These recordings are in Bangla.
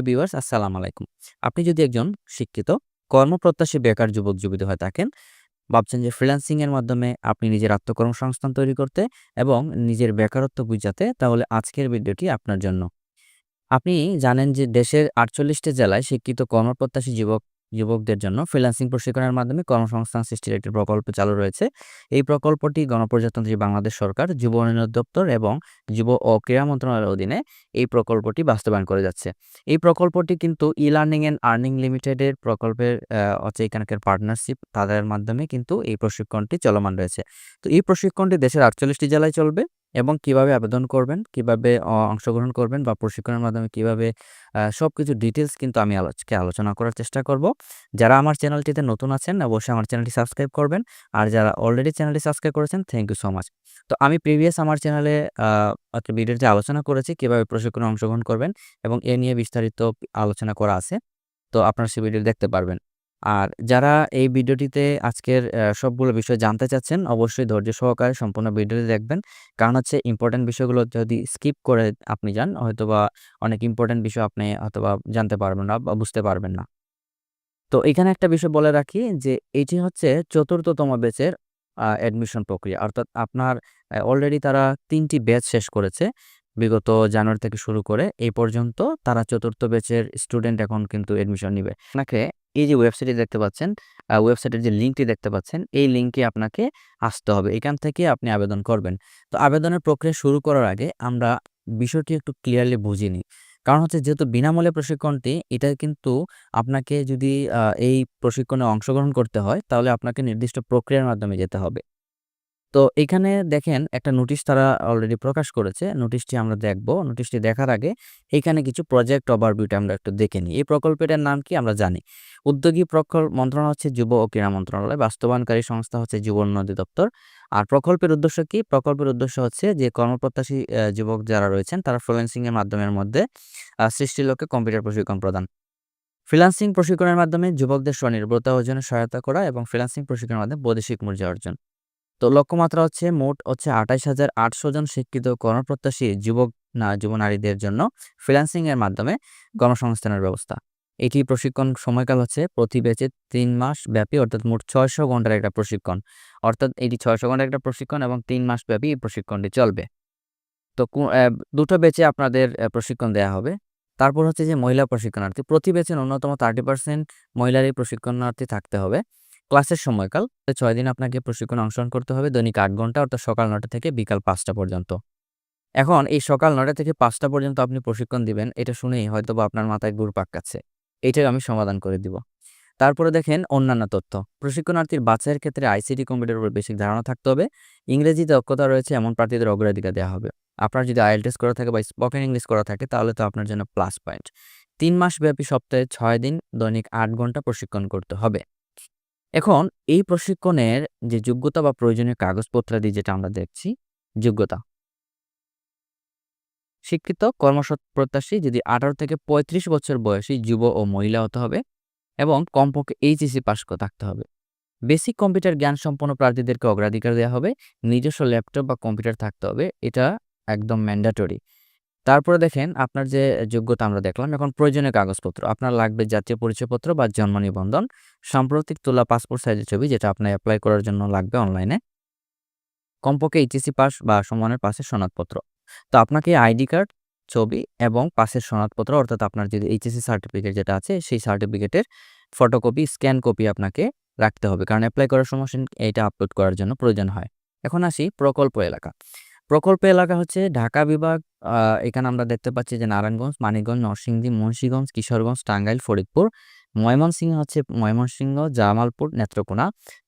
ভিউয়ার্স আসসালামু আলাইকুম। আপনি যদি একজন শিক্ষিত, কর্মপ্রত্যাশী বেকার যুবক-যুবতী হয়ে থাকেন, ভাবছেন যে ফ্রিল্যান্সিংয়ের মাধ্যমে আপনি নিজের আত্মকর্মসংস্থান তৈরি করতে এবং নিজের বেকারত্ব বুঝাতে, তাহলে আজকের ভিডিওটি আপনার জন্য। আপনি জানেন যে দেশের আটচল্লিশটি জেলায় শিক্ষিত কর্মপ্রত্যাশী যুবক যুবকদের জন্য ফ্রিল্যান্সিং প্রশিক্ষণের মাধ্যমে কর্মসংস্থান সৃষ্টির একটি প্রকল্প চালু রয়েছে। এই প্রকল্পটি গণপ্রজাতন্ত্রী বাংলাদেশ সরকার, যুব উন্নয়ন দপ্তর এবং যুব ও ক্রীড়া মন্ত্রণালয়ের অধীনে এই প্রকল্পটি বাস্তবায়ন করে যাচ্ছে। এই প্রকল্পটি কিন্তু ই-লার্নিং অ্যান্ড আর্নিং লিমিটেডের প্রকল্পের হচ্ছে এখানকার পার্টনারশিপ তাদের মাধ্যমে কিন্তু এই প্রশিক্ষণটি চলমান রয়েছে। তো এই প্রশিক্ষণটি দেশের আটচল্লিশটি জেলায় চলবে এবং কীভাবে আবেদন করবেন, কীভাবে অংশগ্রহণ করবেন বা প্রশিক্ষণের মাধ্যমে কীভাবে সব কিছু ডিটেলস কিন্তু আমি আজকে আলোচনা করার চেষ্টা করব। যারা আমার চ্যানেলটিতে নতুন আছেন অবশ্যই আমার চ্যানেলটি সাবস্ক্রাইব করবেন। আর যারা অলরেডি চ্যানেলটি সাবস্ক্রাইব করেছেন থ্যাংক ইউ সো মাচ। তো আমি প্রিভিয়াস আমার চ্যানেলে একটা ভিডিওতে আলোচনা করেছি কীভাবে প্রশিক্ষণে অংশগ্রহণ করবেন এবং এ নিয়ে বিস্তারিত আলোচনা করা আছে। তো আপনারা সেই ভিডিও দেখতে পারবেন। আর যারা এই ভিডিওটিতে আজকের সবগুলো বিষয় জানতে চাচ্ছেন, অবশ্যই ধৈর্য সহকারে সম্পূর্ণ ভিডিওটি দেখবেন। কারণ হচ্ছে ইম্পোর্টেন্ট বিষয়গুলো যদি স্কিপ করে আপনি যান, হয়তোবা অনেক ইম্পোর্টেন্ট বিষয় আপনি হয়তোবা জানতে পারবেন না বা বুঝতে পারবেন না। তো এখানে একটা বিষয় বলে রাখি যে, এটি হচ্ছে চতুর্থতম ব্যাচের অ্যাডমিশন প্রক্রিয়া। অর্থাৎ আপনার অলরেডি তারা তিনটি ব্যাচ শেষ করেছে। বিগত জানুয়ারি থেকে শুরু করে এই পর্যন্ত তারা চতুর্থ ব্যাচের স্টুডেন্ট এখন কিন্তু অ্যাডমিশন নিবে। আপনাকে এই যে ওয়েবসাইটে দেখতে পাচ্ছেন, ওয়েবসাইটের যে লিঙ্কটি দেখতে পাচ্ছেন, এই লিঙ্কে আপনাকে আসতে হবে। এখান থেকে আপনি আবেদন করবেন। তো আবেদনের প্রক্রিয়া শুরু করার আগে আমরা বিষয়টি একটু ক্লিয়ারলি বুঝে নিই। কারণ হচ্ছে যেহেতু বিনামূল্যে প্রশিক্ষণটি এটা কিন্তু আপনাকে যদি এই প্রশিক্ষণে অংশগ্রহণ করতে হয় তাহলে আপনাকে নির্দিষ্ট প্রক্রিয়ার মাধ্যমে যেতে হবে। তো এখানে দেখেন একটা নোটিশ তারা অলরেডি প্রকাশ করেছে। নোটিশটি আমরা দেখব। নোটিশটি দেখার আগে এখানে কিছু প্রজেক্ট ওভারভিউটা আমরা একটু দেখে নিই। এই প্রকল্পটার নাম কি আমরা জানি। উদ্যোগী প্রকল্প মন্ত্রণালয় হচ্ছে যুব ও ক্রীড়া মন্ত্রণালয়, বাস্তবায়নকারী সংস্থা হচ্ছে যুব উন্নয়ন দপ্তর। আর প্রকল্পের উদ্দেশ্য কি? প্রকল্পের উদ্দেশ্য হচ্ছে যে কর্মপ্রত্যাশী যুবক যারা রয়েছেন তারা ফ্রিল্যান্সিং এর মাধ্যমের মধ্যে সৃষ্টির লক্ষ্যে কম্পিউটার প্রশিক্ষণ প্রদান। ফ্রিল্যান্সিং প্রশিক্ষণের মাধ্যমে যুবকদের স্বনির্ভরতা অর্জনে সহায়তা করা এবং ফ্রিল্যান্সিং প্রশিক্ষণের মাধ্যমে বৈদেশিক মুদ্রা অর্জন। তো লক্ষ্যমাত্রা হচ্ছে মোট হচ্ছে ২৮,৮০০ জন শিক্ষিত কর্মপ্রত্যাশী যুবক না যুব নারীদের জন্য ফ্রিল্যান্সিং এর মাধ্যমে কর্মসংস্থানের ব্যবস্থা। এটি প্রশিক্ষণ সময়কাল হচ্ছে প্রতি ব্যাচে তিন মাস ব্যাপী অর্থাৎ মোট ৬০০ ঘণ্টার একটা প্রশিক্ষণ। অর্থাৎ এটি ৬০০ ঘণ্টার একটা প্রশিক্ষণ এবং তিন মাস ব্যাপী এই প্রশিক্ষণটি চলবে। তো দুটো ব্যাচে আপনাদের প্রশিক্ষণ দেয়া হবে। তারপর হচ্ছে যে মহিলা প্রশিক্ষণার্থী। প্রতি ব্যাচে ন্যূনতম 30% মহিলারই প্রশিক্ষণার্থী থাকতে হবে। ক্লাসের সময়কাল ৬ দিন আপনাকে প্রশিক্ষণ অংশগ্রহণ করতে হবে দৈনিক আট ঘণ্টা, অর্থাৎ সকাল ৯টা থেকে বিকাল পাঁচটা পর্যন্ত। এখন এই সকাল নটা থেকে পাঁচটা পর্যন্ত আপনি প্রশিক্ষণ দিবেন, এটা শুনেই হয়তো বা আপনার মাথায় ঘুরপাক খাচ্ছে। এটাই আমি সমাধান করে দিব। তারপরে দেখেন অন্যান্য তথ্য। প্রশিক্ষণার্থীর বাছাইয়ের ক্ষেত্রে আইসিটি কম্পিউটার উপর বেশি ধারণা থাকতে হবে। ইংরেজিতে দক্ষতা রয়েছে এমন প্রার্থীদের অগ্রাধিকার দেওয়া হবে। আপনার যদি আইএলটিএস করা থাকে বা স্পোকেন ইংলিশ করা থাকে, তাহলে তো আপনার জন্য প্লাস পয়েন্ট। তিন মাস ব্যাপী সপ্তাহে ছয় দিন দৈনিক আট ঘণ্টা প্রশিক্ষণ করতে হবে। এখন এই প্রশিক্ষণের যে যোগ্যতা বা প্রয়োজনীয় কাগজপত্রাদি যেটা আমরা দেখছি, যোগ্যতা। শিক্ষিত কর্মসৎ প্রত্যাশী যদি ১৮ থেকে ৩৫ বছর বয়সী যুব ও মহিলা হতে হবে এবং কমপক্ষে এইচএসসি পাস ক থাকতে হবে। বেসিক কম্পিউটার জ্ঞান সম্পন্ন প্রার্থীদেরকে অগ্রাধিকার দেওয়া হবে। নিজস্ব ল্যাপটপ বা কম্পিউটার থাকতে হবে। এটা একদম ম্যান্ডেটরি। তারপরে দেখেন আপনার যে যোগ্যতা আমরা দেখলাম এখন প্রয়োজনীয় কাগজপত্র। আপনার লাগবে জাতীয় পরিচয়পত্র বা জন্ম নিবন্ধন, সাম্প্রতিক তোলা পাসপোর্ট সাইজের ছবি যেটা আপনার অ্যাপ্লাই করার জন্য লাগবে অনলাইনে। কমপক্ষে এইচএসসি পাস বা সমমানের পাসের সনদপত্র। তো আপনাকে আইডি কার্ড, ছবি এবং পাশের সনদপত্র অর্থাৎ আপনার যদি এইচএসসি সার্টিফিকেট যেটা আছে সেই সার্টিফিকেটের ফটোকপি, স্ক্যান কপি আপনাকে রাখতে হবে। কারণ অ্যাপ্লাই করার সময় এইটা আপলোড করার জন্য প্রয়োজন হয়। এখন আসি প্রকল্প এলাকা। প্রকল্প এলাকা হচ্ছে ঢাকা বিভাগ এখানে আমরা দেখতে পাচ্ছি যে নারায়ণগঞ্জ, মানিকগঞ্জ, নরসিংদী, মুন্সিগঞ্জ, কিশোরগঞ্জ, টাঙ্গাইল, ফরিদপুর। ময়মনসিংহ হচ্ছে ময়মনসিংহ, জামালপুর, নেত্রকোনা।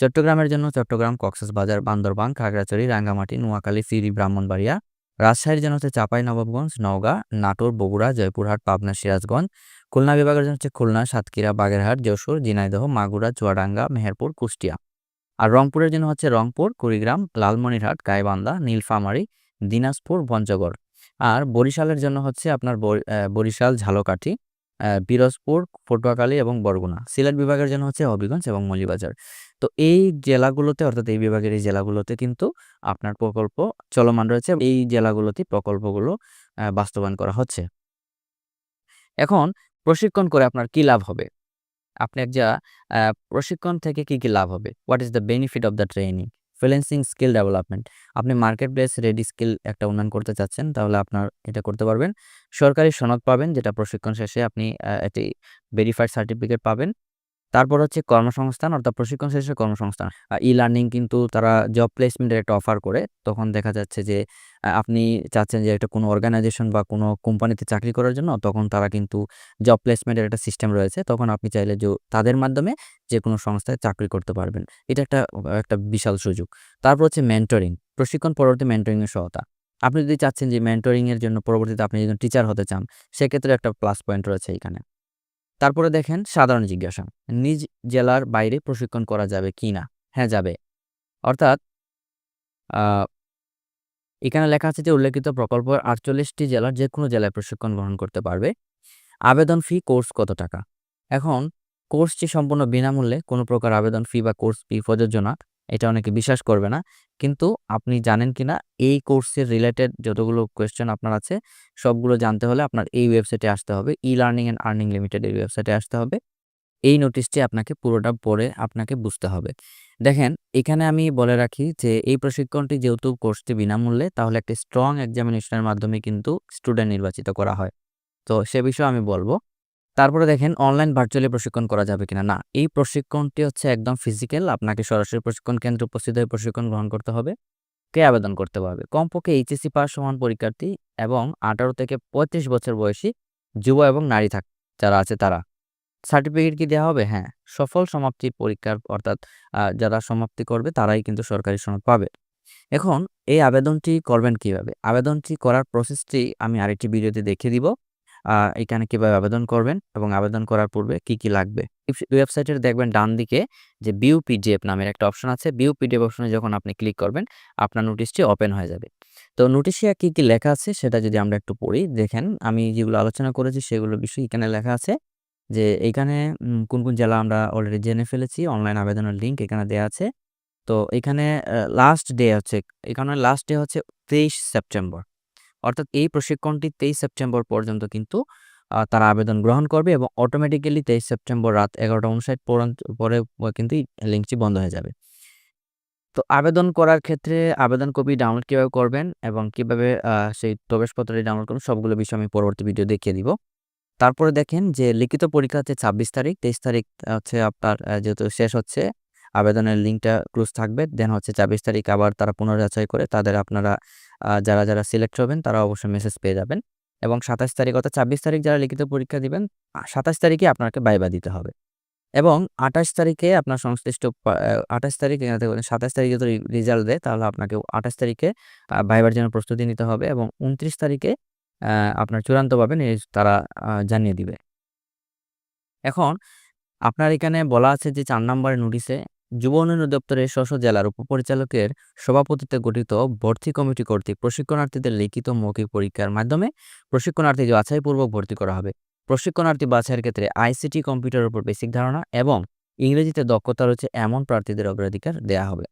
চট্টগ্রামের জন্য চট্টগ্রাম, কক্সবাজার, বান্দরবান, খাগড়াছড়ি, রাঙ্গামাটি, নোয়াখালী, ফিরি, ব্রাহ্মণবাড়িয়া। রাজশাহীর জন্য হচ্ছে চাপাই নবাবগঞ্জ নওগাঁ, নাটোর, বগুড়া, জয়পুরহাট, পাবনা, সিরাজগঞ্জ। খুলনা বিভাগের জন্য হচ্ছে খুলনা, সাতক্ষীরা, বাগেরহাট, যশোর, ঝিনাইদহ, মাগুরা, চুয়াডাঙ্গা, মেহেরপুর, কুষ্টিয়া। আর রংপুরের জন্য হচ্ছে রংপুর, কুড়িগ্রাম, লালমনিরহাট, গাইবান্ধা, নীলফামারী, দিনাজপুর, পঞ্চগড়। আর বরিশালের জন্য হচ্ছে আপনার বরি বরিশাল, ঝালকাঠি, পিরোজপুর, পটুয়াখালী এবং বরগুনা। সিলেট বিভাগের জন্য হচ্ছে হবিগঞ্জ এবং মৌলভীবাজার। তো এই জেলাগুলোতে অর্থাৎ এই বিভাগের এই জেলাগুলোতে কিন্তু আপনার প্রকল্প চলমান রয়েছে। এই জেলাগুলোতে প্রকল্পগুলো বাস্তবায়ন করা হচ্ছে। এখন প্রশিক্ষণ করে আপনার কি লাভ হবে? আপনি এক যা প্রশিক্ষণ থেকে কি, কি লাভ হবে? What is the benefit of the training? Freelancing skill development. আপনি মার্কেট প্লেস রেডি স্কিল একটা উন্নয়ন করতে চাচ্ছেন, তাহলে আপনার এটা করতে পারবেন। সরকারি সনদ পাবেন যেটা প্রশিক্ষণ শেষে আপনি একটি ভেরিফাইড সার্টিফিকেট পাবেন। তারপর হচ্ছে কর্মসংস্থান অর্থাৎ প্রশিক্ষণ শেষে কর্মসংস্থান। আ ই-লার্নিং কিন্তু তারা জব প্লেসমেন্টের একটা অফার করে। তখন দেখা যাচ্ছে যে আপনি চাচ্ছেন যে একটা কোনো অর্গানাইজেশন বা কোনো কোম্পানিতে চাকরি করার জন্য তখন তারা কিন্তু জব প্লেসমেন্টের একটা সিস্টেম রয়েছে। তখন আপনি চাইলে যে তাদের মাধ্যমে যে কোনো সংস্থায় চাকরি করতে পারবেন। এটা একটা একটা বিশাল সুযোগ। তারপর হচ্ছে মেন্টরিং। প্রশিক্ষণ পরবর্তী মেন্টরিং এর সহায়তা। আপনি যদি চাচ্ছেন যে মেন্টরিং এর জন্য পরবর্তীতে আপনি একজন টিচার হতে চান, সেক্ষেত্রে একটা প্লাস পয়েন্ট রয়েছে এইখানে। তারপরে দেখেন সাধারণ জিজ্ঞাসা। নিজ জেলার বাইরে প্রশিক্ষণ করা যাবে কিনা? হ্যাঁ, যাবে। অর্থাৎ এখানে লেখা আছে যে উল্লেখিত প্রকল্প ৪৮ টি জেলার যেকোনো জেলায় প্রশিক্ষণ গ্রহণ করতে পারবে। আবেদন ফি কোর্স কত টাকা? এখন কোর্সটি সম্পূর্ণ বিনামূল্যে কোনো প্রকার আবেদন ফি বা কোর্স ফি প্রযোজ্য না। এটা অনেকে বিশ্বাস করবে না। কিন্তু আপনি জানেন কিনা, এই কোর্সের রিলেটেড যতগুলো কোয়েশ্চেন আপনার আছে, সবগুলো জানতে হলে আপনার এই ওয়েবসাইটে আসতে হবে। ই-লার্নিং অ্যান্ড আর্নিং লিমিটেড এর ওয়েবসাইটে আসতে হবে। এই নোটিশটি আপনাকে পুরোটা পড়ে আপনাকে বুঝতে হবে। দেখেন, এখানে আমি বলে রাখি যে, এই প্রশিক্ষণটি যেহেতু কোর্সটি বিনামূল্যে, তাহলে একটি স্ট্রং এক্সামিনেশনের মাধ্যমে কিন্তু স্টুডেন্ট নির্বাচিত করা হয়। তো সে বিষয়ে আমি বলব। তারপরে দেখেন অনলাইন ভার্চুয়ালি প্রশিক্ষণ করা যাবে কিনা? না, এই প্রশিক্ষণটি হচ্ছে একদম ফিজিক্যাল। আপনাকে সরাসরি প্রশিক্ষণ কেন্দ্রে উপস্থিত হয়ে প্রশিক্ষণ গ্রহণ করতে হবে। কে আবেদন করতে পারবে? কমপক্ষে এইচএসসি পাস সমান পরীক্ষার্থী এবং ১৮ থেকে ৩৫ বছর বয়সী যুব এবং নারী থাক যারা আছে তারা। সার্টিফিকেট কি দেওয়া হবে? হ্যাঁ, সফল সমাপ্তির পরীক্ষার অর্থাৎ যারা সমাপ্তি করবে তারাই কিন্তু সরকারি সনদ পাবে। এখন এই আবেদনটি করবেন কীভাবে? আবেদনটি করার প্রসেসটি আমি আরেকটি ভিডিওতে দেখিয়ে দিব। এখানে কীভাবে আবেদন করবেন এবং আবেদন করার পূর্বে কি, কি লাগবে? ওয়েবসাইটের দেখবেন ডানদিকে যে ভিউ পিডিএফ নামের একটা অপশন আছে। ভিউ পিডিএফ অপশনে যখন আপনি ক্লিক করবেন, আপনার নোটিশটি ওপেন হয়ে যাবে। তো নোটিশে কি, কি লেখা আছে সেটা যদি আমরা একটু পড়ি, দেখেন আমি যেগুলো আলোচনা করেছি সেগুলোর বিষয় এখানে লেখা আছে। যে এইখানে উম কোন, কোন জেলা আমরা অলরেডি জেনে ফেলেছি। অনলাইন আবেদনের লিঙ্ক এখানে দেওয়া আছে। তো এখানে লাস্ট ডে হচ্ছে এখানে লাস্ট ডে হচ্ছে ২৩ সেপ্টেম্বর। অর্থাৎ এই প্রশিক্ষণটি ২৩ সেপ্টেম্বর পর্যন্ত কিন্তু তারা আবেদন গ্রহণ করবে এবং অটোমেটিক্যালি ২৩ সেপ্টেম্বর রাত ১১টা ৫৯ পর্যন্ত পরে কিন্তু লিঙ্কটি বন্ধ হয়ে যাবে। তো আবেদন করার ক্ষেত্রে আবেদন কপি ডাউনলোড কীভাবে করবেন এবং কীভাবে সেই প্রবেশপত্রটি ডাউনলোড করবেন সবগুলো বিষয় আমি পরবর্তী ভিডিও দেখিয়ে দিব। তারপরে দেখেন যে লিখিত পরীক্ষা হচ্ছে ২৬ তারিখ, ২৩ তারিখ হচ্ছে আপনার যেহেতু শেষ হচ্ছে আবেদনের লিঙ্কটা ক্লোজ থাকবে। দেন হচ্ছে ২৬ তারিখ আবার তারা পুনর্যাচাই করে তাদের আপনারা যারা, যারা সিলেক্ট হবেন তারা অবশ্যই মেসেজ পেয়ে যাবেন। এবং ২৭ তারিখ অর্থাৎ ২৬ তারিখ যারা লিখিত পরীক্ষা দিবেন, সাতাশ তারিখে আপনাকে ভাইবা দিতে হবে। এবং ২৮ তারিখে আপনার সংশ্লিষ্ট আঠাশ আ ২৮ তারিখ ২৭ তারিখে যদি রেজাল্ট দেয় তাহলে আপনাকে ২৮ তারিখে ভাইবার জন্য প্রস্তুতি নিতে হবে এবং ২৯ তারিখে আপনার চূড়ান্তভাবে নিজ তারা জানিয়ে দিবে। এখন আপনার এখানে বলা আছে যে চার নম্বরের নোটিশে যুব উন্নয়ন স্ব, স্ব জেলার উপপরিচালকের সভাপতিত্বে গঠিত ভর্তি কমিটি কর্তৃক প্রশিক্ষণার্থীদের লিখিত মৌখিক পরীক্ষার মাধ্যমে প্রশিক্ষণার্থী বাছাইপূর্বক ভর্তি করা হবে। প্রশিক্ষণার্থী বাছাইয়ের ক্ষেত্রে আইসিটি কম্পিউটারের উপর বেসিক ধারণা এবং ইংরেজিতে দক্ষতা রয়েছে এমন প্রার্থীদের অগ্রাধিকার দেয়া হবে।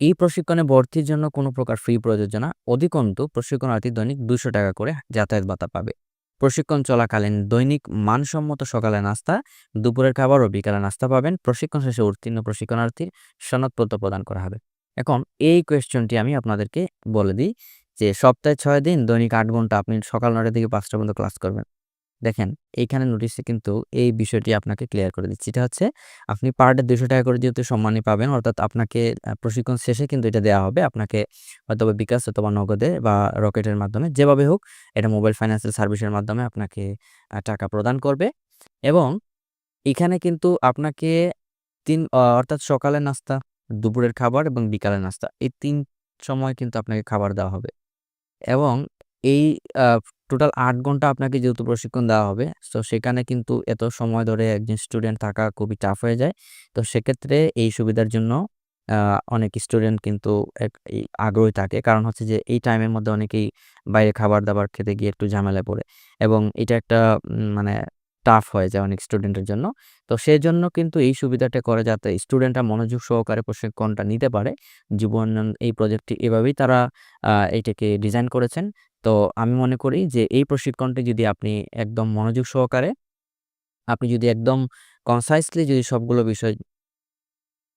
এই প্রশিক্ষণে ভর্তির জন্য কোনো প্রকার ফি প্রযোজনা। অধিকন্তু প্রশিক্ষণার্থী দৈনিক ৳২০০ করে যাতায়াত ভাতা পাবে। প্রশিক্ষণ চলাকালীন দৈনিক মানসম্মত সকালে নাস্তা, দুপুরের খাবার ও বিকালে নাস্তা পাবেন। প্রশিক্ষণ শেষে উত্তীর্ণ প্রশিক্ষণার্থীর সনদপত্র প্রদান করা হবে। এখন এই কোয়েশ্চনটি আমি আপনাদেরকে বলে দিই যে সপ্তাহে ছয় দিন দৈনিক আট ঘণ্টা আপনি সকাল নটা থেকে পাঁচটা পর্যন্ত ক্লাস করবেন। দেখেন এইখানে নোটিশে কিন্তু এই বিষয়টি আপনাকে ক্লিয়ার করে দিচ্ছি। এটা হচ্ছে আপনি পার ডে ৳২০০ করে যেহেতু সম্মানী পাবেন অর্থাৎ আপনাকে প্রশিক্ষণ শেষে কিন্তু এটা দেওয়া হবে। আপনাকে হয়তোবা বিকাশ অথবা নগদে বা রকেটের মাধ্যমে যেভাবে হোক এটা মোবাইল ফাইন্যান্সিয়াল সার্ভিসের মাধ্যমে আপনাকে টাকা প্রদান করবে এবং এখানে কিন্তু আপনাকে তিন অর্থাৎ সকালের নাস্তা, দুপুরের খাবার এবং বিকালের নাস্তা এই তিন সময় কিন্তু আপনাকে খাবার দেওয়া হবে। এবং এই টোটাল আট ঘণ্টা আপনাকে যেহেতু প্রশিক্ষণ দেওয়া হবে, তো সেখানে কিন্তু এত সময় ধরে একজন স্টুডেন্ট থাকা খুবই টাফ হয়ে যায়। তো সেক্ষেত্রে এই সুবিধার জন্য অনেক স্টুডেন্ট কিন্তু আগ্রহী থাকে। কারণ হচ্ছে যে এই টাইমের মধ্যে অনেকেই বাইরে খাবার-দাবার খেতে গিয়ে একটু ঝামেলায় পড়ে এবং এটা একটা মানে টাফ হয়ে যায় অনেক স্টুডেন্টের জন্য। তো সেই জন্য কিন্তু এই সুবিধাটা করে যাতে স্টুডেন্টরা মনোযোগ সহকারে প্রশিক্ষণটা নিতে পারে। জীবন এই প্রজেক্টটি এভাবেই তারা এটাকে ডিজাইন করেছেন। তো আমি মনে করি যে এই প্রশিক্ষণটি যদি আপনি একদম মনোযোগ সহকারে, আপনি যদি একদম কনসাইসলি যদি সবগুলো বিষয়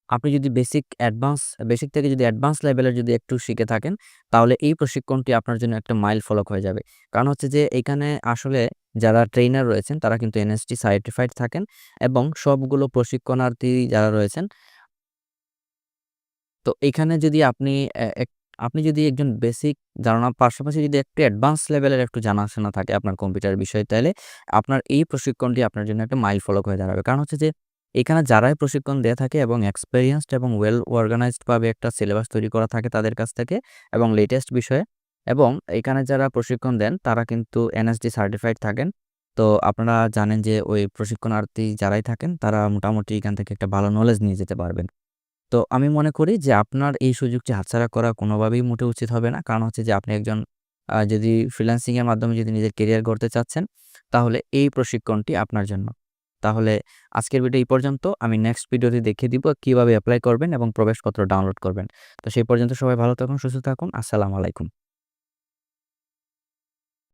আপনি যদি বেসিক অ্যাডভান্স বেসিক থেকে যদি অ্যাডভান্স লেভেলের যদি একটু শিখে থাকেন, তাহলে এই প্রশিক্ষণটি আপনার জন্য একটা মাইল ফলক হয়ে যাবে। কারণ হচ্ছে যে এইখানে আসলে যারা ট্রেনার রয়েছেন তারা কিন্তু এনএসটি সার্টিফাইড থাকেন এবং সবগুলো প্রশিক্ষণার্থী যারা রয়েছেন তো এখানে যদি আপনি আপনি যদি একজন বেসিক ধারণার পাশাপাশি যদি একটু অ্যাডভান্স লেভেলের একটু জানাশোনা থাকে আপনার কম্পিউটার বিষয়ে, তাহলে আপনার এই প্রশিক্ষণটি আপনার জন্য একটা মাইল ফলক হয়ে দাঁড়াবে। কারণ হচ্ছে যে এখানে যারাই প্রশিক্ষণ দেয়া থাকে এবং এক্সপেরিয়েন্সড এবং ওয়েল অর্গানাইজড ভাবে একটা সিলেবাস তৈরি করা থাকে তাদের কাছ থেকে এবং লেটেস্ট বিষয়ে এবং এখানে যারা প্রশিক্ষণ দেন তারা কিন্তু এনএসডি সার্টিফাইড থাকেন। তো আপনারা জানেন যে ওই প্রশিক্ষণার্থী যারাই থাকেন তারা মোটামুটি এখান থেকে একটা ভালো নলেজ নিয়ে যেতে পারবেন। তো আমি মনে করি যে আপনার এই সুযোগটি হাতছাড়া করা কোনোভাবেই মোটেও উচিত হবে না। কারণ হচ্ছে যে আপনি একজন যদি ফ্রিল্যান্সিংয়ের মাধ্যমে যদি নিজের কেরিয়ার গড়তে চাচ্ছেন, তাহলে এই প্রশিক্ষণটি আপনার জন্য। তাহলে আজকের ভিডিও এই পর্যন্ত। আমি নেক্সট ভিডিওতে দেখে দিব কীভাবে অ্যাপ্লাই করবেন এবং প্রবেশপত্র ডাউনলোড করবেন। তো সেই পর্যন্ত সবাই ভালো থাকুন, সুস্থ থাকুন। আসসালামু আলাইকুম।